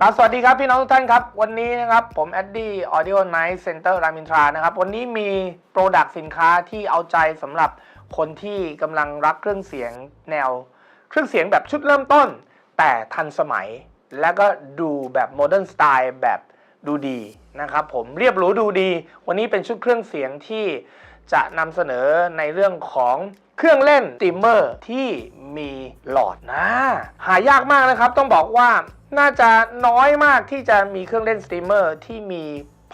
ครับ สวัสดีครับพี่น้องทุกท่านครับ วันนี้นะครับผมแอดดี้ Audio Night Center รามินทรานะครับ วันนี้มีโปรดักต์สินค้าที่เอาใจสำหรับคนที่กำลังรักเครื่องเสียงแนว เครื่องเสียงแบบชุดเริ่มต้น แต่ทันสมัยแล้วก็ดูแบบโมเดิร์นสไตล์แบบดูดีนะครับผมเรียบหรูดูดี วันนี้เป็นชุดเครื่องเสียงที่ จะนำเสนอในเรื่องของเครื่องเล่นตรีมเมอร์ที่มีหลอดนะ หายากมากนะครับ ต้องบอกว่าน่าจะน้อยมากที่จะมีเครื่องเล่นสตรีมเมอร์ที่มี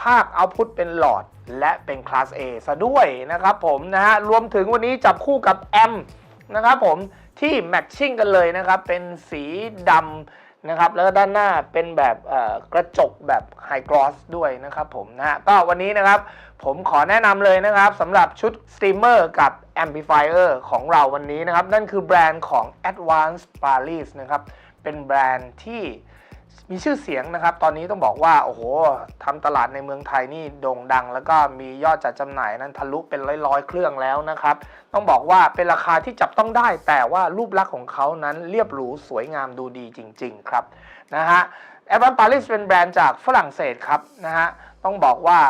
ภาคเอาพุตเป็นหลอด และเป็นคลาส A ซะด้วยนะครับผมนะฮะรวมถึงวันนี้จับคู่กับแอมนะครับผมที่แมทชิ่งกันเลยนะครับ เป็นสีดำ นะครับ แล้วก็ด้านหน้าเป็นแบบกระจกแบบไฮกรอสด้วยนะครับผมนะฮะก็วันนี้นะครับผมขอแนะนำเลยนะครับสำหรับชุดสตรีมเมอร์กับแอมพลิฟายเออร์ของเราวันนี้นะครับ นั่นคือแบรนด์ของ Advanced Paris นะครับ เป็นแบรนด์ที่ มีชื่อเสียงนะครับ ตอนนี้ต้องบอกว่า โอ้โหทำตลาดในเมืองไทยนี่โด่งดัง แล้วก็มียอดจัดจำหน่ายนั้นทะลุเป็นร้อยๆ เครื่องแล้วนะครับ ต้องบอกว่าเป็นราคาที่จับต้องได้ แต่ว่ารูปลักษณ์ของเขานั้นเรียบหรูสวยงามดูดีจริง ๆ ครับนะฮะแอ v วนปาริสเป็นแบรนด์จากฝรั่งเศสครับนะฮะ ต้องบอกว่า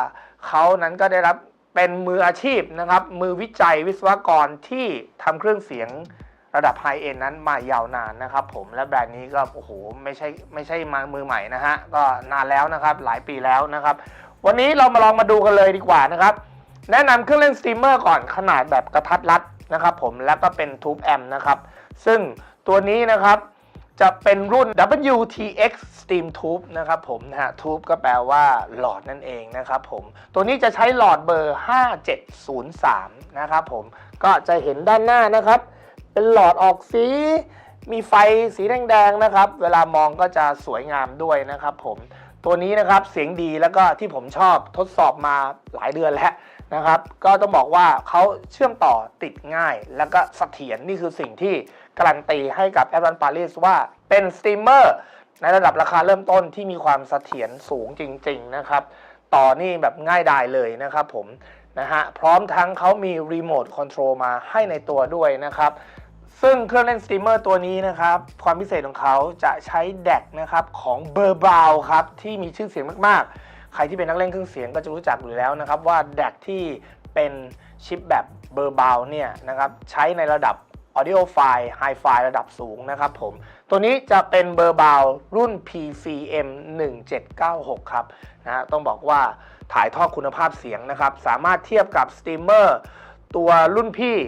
เขานั้นก็ได้รับเป็นมืออาชีพนะครับ มือวิจัยวิศวกรที่ทำเครื่องเสียง ระดับไฮเอ็นนั้นมายาวนานนะครับผมและแบรนด์นี้ก็โอ้โหไม่ใช่ไม่ใช่มามือใหม่นะฮะก็นานแล้วนะครับหลายปีแล้วนะครับ วันนี้เรามาลองมาดูกันเลยดีกว่านะครับแนะนำเครื่องเล่นสตรีมเมอร์ก่อนขนาดแบบกระทัดรัดนะครับผมแล้วก็เป็นทูบแอมนะครับซึ่งตัวนี้นะครับจะเป็นรุ่น WTX Steam Tube นะครับผมนะฮะ Tube ก็แปลว่าหลอดนั่นเองนะครับผมตัวนี้จะใช้หลอดเบอร์ 5703 นะครับผมก็จะเห็นด้านหน้านะครับ เป็นหลอดออกสี มีไฟสีแดงๆนะครับ เวลามองก็จะสวยงามด้วยนะครับผมตัวนี้นะครับเสียงดีแล้วก็ที่ผมชอบทดสอบมาหลายเดือนแล้วนะครับ ก็ต้องบอกว่าเขาเชื่อมต่อติดง่าย แล้วก็เสถียรนี่คือสิ่งที่การันตีให้กับ a d v a n c e Paris ว่าเป็นสตรีมเมอร์ในระดับราคาเริ่มต้นที่มีความเสถียรสูงจริง ๆนะครับ ต่อนี่แบบง่ายดายเลยนะครับผมนะฮะพร้อมทั้งเขามีรีโมทคอนโทรลมาให้ในตัวด้วยนะครับ ซึ่งเครื่องเล่นสตรีมเมอร์ตัวนี้นะครับ ความพิเศษของเขาจะใช้แดกนะครับของเบอร์บาวครับที่มีชื่อเสียงมากๆ ใครที่เป็นนักเล่นเครื่องเสียงก็จะรู้จักอยู่แล้วนะครับ ว่าแดกที่เป็นชิปแบบเบอร์บาวเนี่ยนะครับใช้ในระดับ Audio File Hi Fi ระดับสูงนะครับผม ตัวนี้จะเป็นเบอร์บาวรุ่น PCM 1796 ครับนะฮะต้องบอกว่าถ่ายทอดคุณภาพเสียงนะครับ สามารถเทียบกับสตรีมเมอร์ตัวรุ่นพี่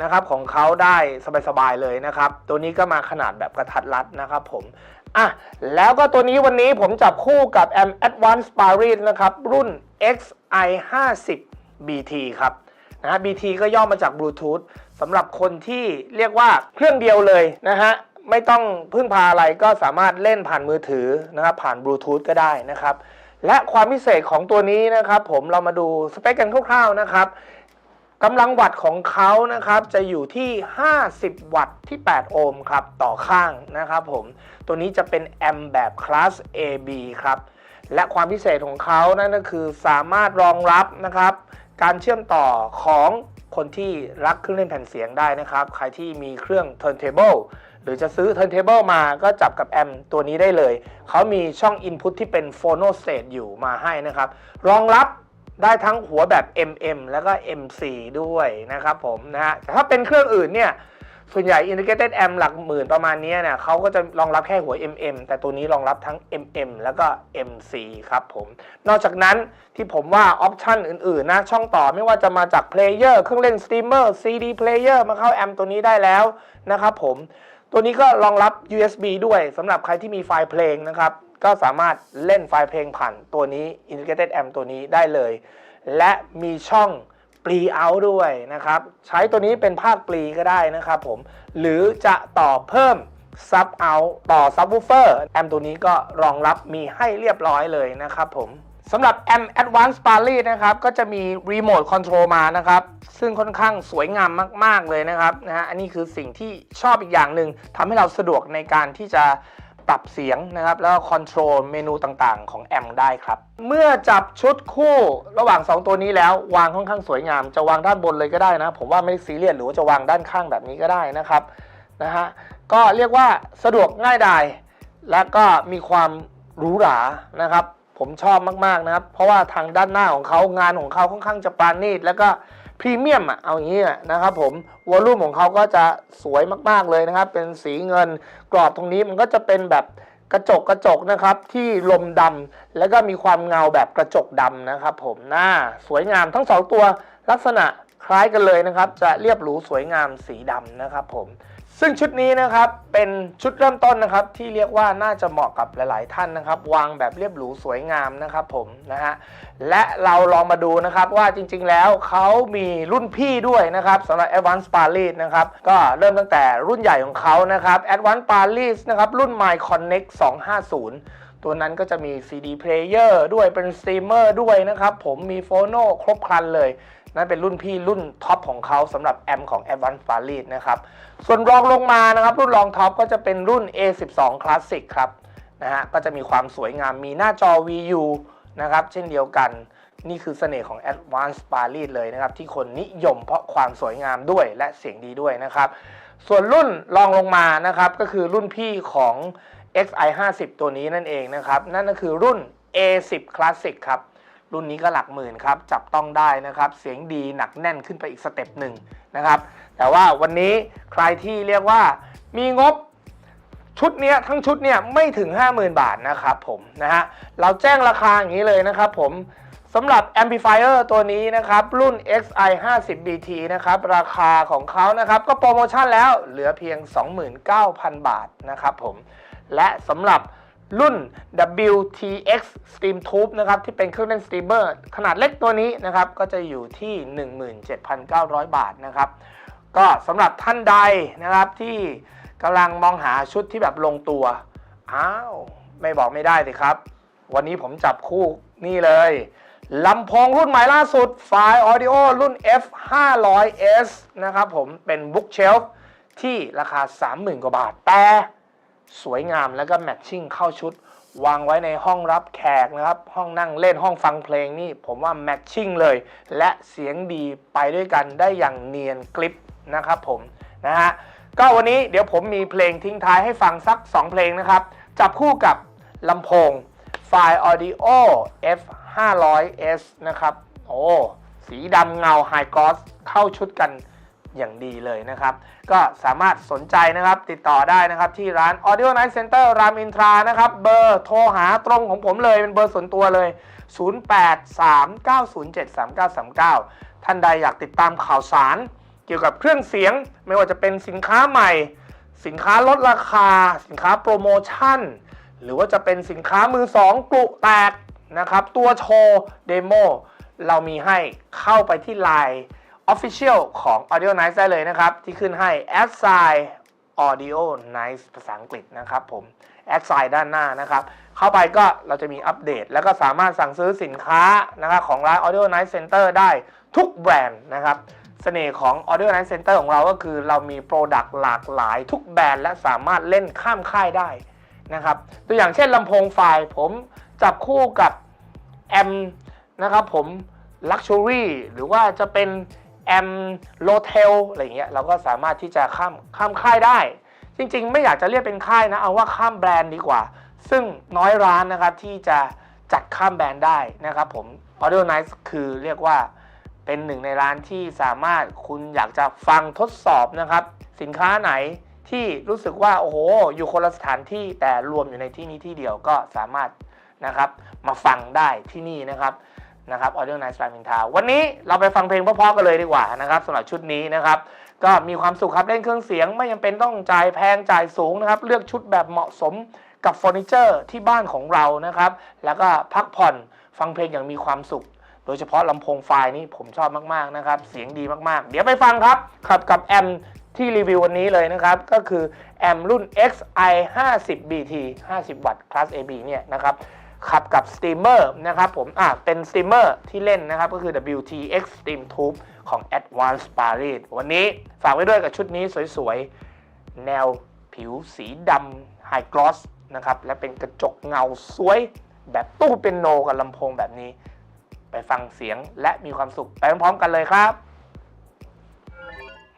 นะครับของเขาได้สบายๆเลยนะครับ ตัวนี้ก็มาขนาดแบบกระทัดรัดนะครับผมอะแล้วก็ตัวนี้วันนี้ผมจับคู่กับ m Advanced Paris นะครับรุ่น XI 50 BT ครับนะฮะ BT ก็ย่อมาจากบลูทูธสำหรับคนที่เรียกว่าเครื่องเดียวเลยนะฮะไม่ต้องพึ่งพาอะไรก็สามารถเล่นผ่านมือถือนะครับผ่านบลูทูธก็ได้นะครับ และความพิเศษของตัวนี้นะครับ ผมเรามาดูสเปคกันคร่าวๆนะครับ กำลังวัตต์ของเขานะครับจะอยู่ที่ 50 วัตต์ที่ 8 โอห์มครับต่อข้างนะครับผม ตัวนี้จะเป็นแอมป์แบบคลาส AB ครับ และความพิเศษของเขานั่นก็คือสามารถรองรับนะครับการเชื่อมต่อของคนที่รักเครื่องเล่นแผ่นเสียงได้นะครับ ใครที่มีเครื่อง turntable หรือจะซื้อ turntable มาก็จับกับแอมป์ตัวนี้ได้เลย เขามีช่อง input ที่เป็น phono state อยู่มาให้นะครับ รองรับ ได้ทั้งหัวแบบ MM แล้วก็ MC ด้วยนะครับผมนะฮะแต่ถ้าเป็นเครื่องอื่นเนี่ยส่วนใหญ่ integrated amp หลักหมื่นประมาณนี้เนี่ยเขาก็จะรองรับแค่หัว MM แต่ตัวนี้รองรับทั้ง MM แล้วก็ MC ครับผม นอกจากนั้นที่ผมว่าออปชันอื่นๆนะช่องต่อไม่ว่าจะมาจากเพลเยอร์เครื่องเล่นสตรีมเมอร์ CD player มาเข้าแอมตัวนี้ได้แล้วนะครับผม ตัวนี้ก็รองรับ USB ด้วยสำหรับใครที่มีไฟล์เพลงนะครับ ก็สามารถเล่นไฟล์เพลงผ่านตัวนี้ Integrated Amp ตัวนี้ได้เลย และมีช่องปรีเอาด้วยนะครับ ใช้ตัวนี้เป็นภาคปรีก็ได้นะครับผม หรือจะต่อเพิ่มซับเอาต่อซับวูเฟอร์แอมตัวนี้ก็รองรับมีให้เรียบร้อยเลยนะครับผมสำหรับแอม Advanced Paris นะครับก็จะมีรีโมทคอนโทรลมานะครับซึ่งค่อนข้างสวยงามมาก ๆ เลยนะครับนะฮะอันนี้คือสิ่งที่ชอบอีกอย่างหนึ่งทำให้เราสะดวกในการที่จะ ปรับเสียงนะครับ แล้วก็คอนโทรลเมนูต่างๆ ของแอมได้ครับ เมื่อจับชุดคู่ระหว่าง 2 ตัวนี้แล้ววางค่อนข้างสวยงาม จะวางด้านบนเลยก็ได้นะ ผมว่าไม่ซีเรียสหรือว่าจะวางด้านข้างแบบนี้ก็ได้นะครับนะฮะก็เรียกว่าสะดวกง่ายดายและก็มีความหรูหรานะครับ ผมชอบมากๆนะครับ เพราะว่าทางด้านหน้าของเขางานของเขาค่อนข้างจะปราณีตแล้วก็ พรีเมียมอะเอาอย่างนี้นะครับผมวอลลุ่มของเขาก็จะสวยมากๆเลยนะครับ เป็นสีเงินกรอบตรงนี้มันก็จะเป็นแบบกระจกกระจกนะครับที่ลมดำแล้วก็มีความเงาแบบกระจกดำนะครับผมหน้าสวยงามทั้งสองตัวลักษณะคล้ายกันเลยนะครับ จะเรียบหรูสวยงามสีดำนะครับผม ซึ่งชุดนี้นะครับเป็นชุดเริ่มต้นนะครับที่เรียกว่าน่าจะเหมาะกับหลาย ๆ ท่านนะครับ วางแบบเรียบหรูสวยงามนะครับผมนะฮะและเราลองมาดูนะครับว่าจริง ๆ แล้วเขามีรุ่นพี่ด้วยนะครับสำหรับ Advanced Paris นะครับก็เริ่มตั้งแต่รุ่นใหญ่ของเขานะครับ Advanced Paris นะครับรุ่น My Connect 250ตัวนั้นก็จะมี CD player ด้วยเป็นสตรีมเมอร์ด้วยนะครับ ผมมีโฟโนครบครันเลย นั่นเป็นรุ่นพี่รุ่นท็อปของเขาสำหรับแอมของ Advanced Paris นะครับ ส่วนรองลงมานะครับ รุ่นรองท็อปก็จะเป็นรุ่น A12 Classic ครับนะฮะก็จะมีความสวยงามมีหน้าจอ VU นะครับเช่นเดียวกันนี่คือเสน่ห์ของ Advanced Paris เลยนะครับ ที่คนนิยมเพราะความสวยงามด้วยและเสียงดีด้วยนะครับ ส่วนรุ่นรองลงมานะครับ ก็คือรุ่นพี่ของ XI50 ตัวนี้นั่นเองนะครับ นั่นก็คือรุ่น A10 Classic ครับ รุ่นนี้ก็หลักหมื่นครับ จับต้องได้นะครับ เสียงดีหนักแน่นขึ้นไปอีกสเต็ปหนึ่งนะครับ แต่ว่าวันนี้ใครที่เรียกว่ามีงบชุดเนี้ยทั้งชุดเนี่ยไม่ถึง 50,000 บาทนะครับผมนะฮะเราแจ้งราคาอย่างนี้เลยนะครับผมสำหรับ Amplifier ตัวนี้นะครับ รุ่น XI 50 BT นะครับ ราคาของเขานะครับ ก็โปรโมชั่นแล้วเหลือเพียง 29,000 บาทนะครับผม และสำหรับ รุ่น WTX Steam Tube นะครับ ที่เป็นเครื่องเล่นสตรีมเมอร์ขนาดเล็กตัวนี้นะครับ ก็จะอยู่ที่ 17,900 บาทนะครับ ก็สำหรับท่านใดนะครับที่กำลังมองหาชุดที่แบบลงตัว อ้าว ไม่บอกไม่ได้สิครับ วันนี้ผมจับคู่นี่เลยลำโพงรุ่นใหม่ล่าสุดไฟล์ Audio รุ่น F 5 0 0 S นะครับผมเป็น Bookshelf ที่ราคา 30,000 กว่าบาทแต่ สวยงามแล้วก็แมทชิ่งเข้าชุด วางไว้ในห้องรับแขกนะครับ ห้องนั่งเล่นห้องฟังเพลงนี่ผมว่าแมทชิ่งเลย และเสียงดีไปด้วยกันได้อย่างเนียนกริปนะครับผมนะฮะก็วันนี้เดี๋ยวผมมีเพลงทิ้งท้ายให้ฟังสัก 2 เพลงนะครับ จับคู่กับลำโพงไฟล์ Audio F 5 0 0 S นะครับ โอ้ สีดำเงาไฮกอสเข้าชุดกัน อย่างดีเลยนะครับ ก็สามารถสนใจนะครับติดต่อได้นะครับที่ร้าน Audio Night Center รามอินทรานะครับ เบอร์โทรหาตรงของผมเลยเป็นเบอร์ส่วนตัวเลย 0839073939 ท่านใดอยากติดตามข่าวสาร เกี่ยวกับเครื่องเสียง ไม่ว่าจะเป็นสินค้าใหม่ สินค้าลดราคา สินค้าโปรโมชั่น หรือว่าจะเป็นสินค้ามือสองกลุแตกนะครับ ตัวโชว์เดโมเรามีให้เข้าไปที่ Line Official ของ Audio Nice ได้เลยนะครับ ที่ขึ้นให้ adsign Audio Nice ภาษาอังกฤษนะครับผม adsign ด้านหน้านะครับ เข้าไปก็เราจะมีอัปเดต แล้วก็สามารถสั่งซื้อสินค้านะครับของร้าน Audio Nice Center ได้ทุกแบรนด์นะครับเสน่ห์ของ Audio Night Center ของเราก็คือเรามีโปรดักต์หลากหลายทุกแบรนด์และสามารถเล่นข้ามค่ายได้นะครับ ตัวอย่างเช่นลำโพงไฟล์ผมจับคู่กับแอมนะครับผม Luxury หรือว่าจะเป็น แอมโลเทลอะไรเงี้ยเราก็สามารถที่จะข้ามข้ามค่ายได้ จริง ๆ ไม่อยากจะเรียกเป็นค่ายนะ เอาว่าข้ามแบรนด์ดีกว่า ซึ่งน้อยร้านนะครับที่จะจัดข้ามแบรนด์ได้นะครับผม Audio Night คือเรียกว่าเป็นหนึ่งในร้านที่สามารถคุณอยากจะฟังทดสอบนะครับ สินค้าไหนที่รู้สึกว่า โอ้โห อยู่คนละสถานที่แต่รวมอยู่ในที่นี้ที่เดียวก็สามารถนะครับมาฟังได้ที่นี่นะครับ นะครับ Audio Night ส m มินทาวันนี้เราไปฟังเพลงเพราะๆกันเลยดีกว่านะครับสำหรับชุดนี้นะครับ ก็มีความสุขครับเล่นเครื่องเสียงไม่จำเป็นต้องจ่ายแพงจ่ายสูงนะครับ เลือกชุดแบบเหมาะสมกับเฟอร์นิเจอร์ที่บ้านของเรานะครับ แล้วก็พักผ่อนฟังเพลงอย่างมีความสุข โดยเฉพาะลำโพงไฟนี่ผมชอบมากๆนะครับ เสียงดีมากๆ เดี๋ยวไปฟังครับขับกับแอมที่รีวิววันนี้เลยนะครับ ก็คือแอมรุ่น XI 50 BT 50 วัตต์ Class AB เนี่ยนะครับ ขับกับสตรีมเมอร์นะครับผมอ่าเป็นสตรีมเมอร์ที่เล่นนะครับ ก็คือ WTX Steam Tube ของ Advanced Paris วันนี้ฝากไว้ด้วยกับชุดนี้สวยๆ แนวผิวสีดำไฮกลอสนะครับ และเป็นกระจกเงาสวย แบบตู้เป็นโนกับลำโพงแบบนี้ ไปฟังเสียงและมีความสุขไปพร้อมๆกันเลยครับ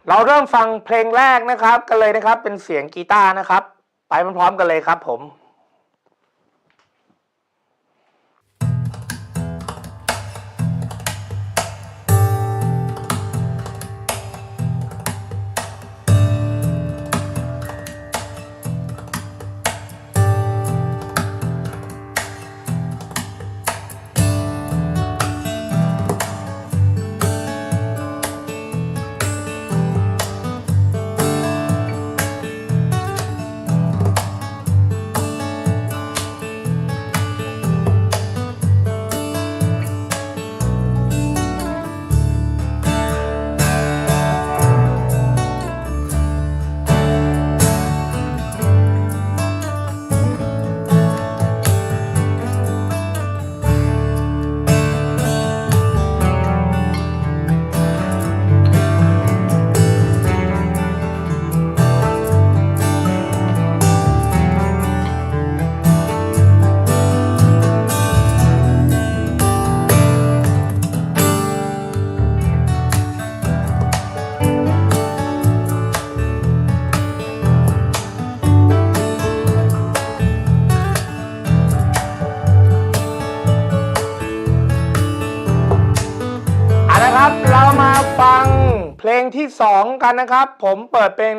เราเริ่มฟังเพลงแรกนะครับ กันเลยนะครับเป็นเสียงกีตาร์นะครับ ไปพร้อมๆกันเลยครับผม กันนะครับ ผมเปิดเป็น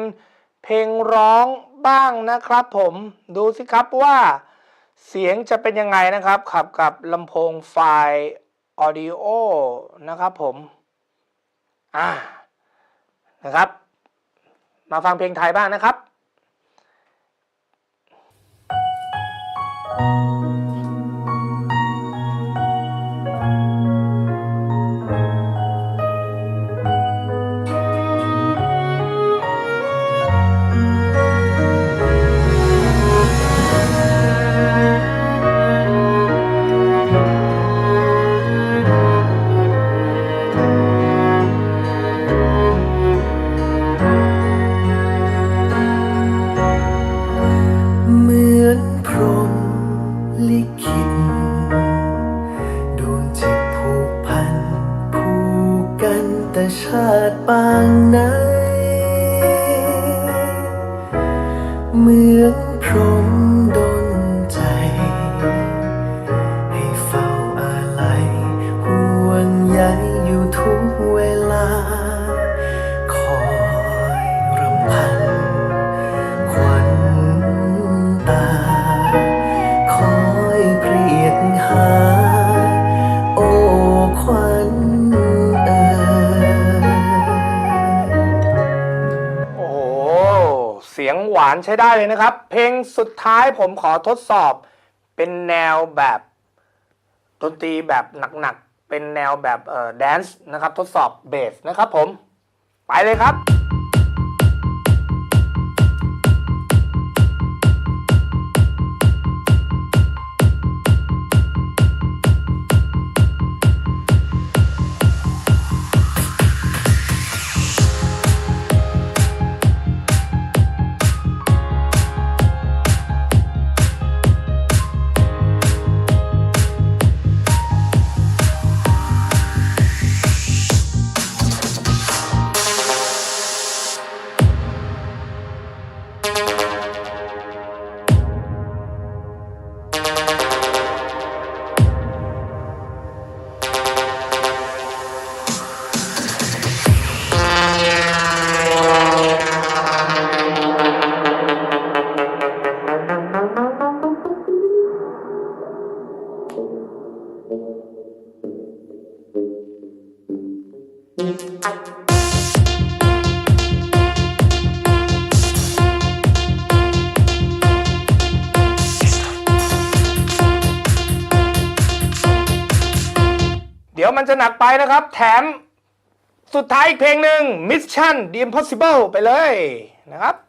เพลงร้องบ้างนะครับผมดูสิครับว่าเสียงจะเป็นยังไงนะครับ ขับกับลำโพงไฟล์ออดิโอนะครับผมอ่านะครับ มาฟังเพลงไทยบ้างนะครับเหานใช้ได้เลยนะครับ เพลงสุดท้ายผมขอทดสอบ เป็นแนวแบบดนตรีแบบหนักๆ เป็นแนวแบบเอ่อแดนซ์นะครับ ทดสอบเบสนะครับผม ไปเลยครับ จะหนักไปนะครับ แถมสุดท้ายอีกเพลงหนึ่ง Mission The Impossible ไปเลยนะครับครับ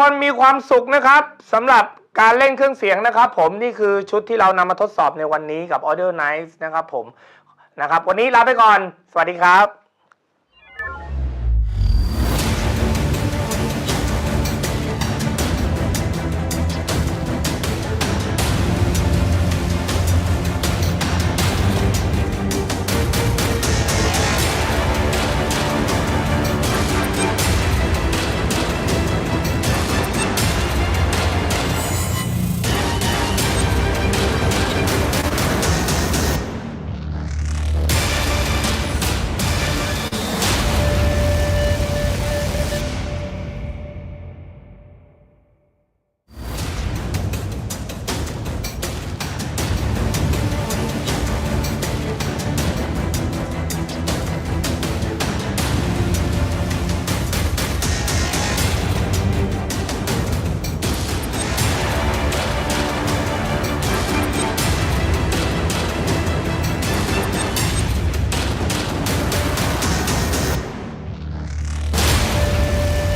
คนมีความสุขนะครับสำหรับการเล่นเครื่องเสียงนะครับ ผมนี่คือชุดที่เรานำมาทดสอบในวันนี้กับ Audio Nice นะครับผมนะครับ วันนี้ลาไปก่อน สวัสดีครับ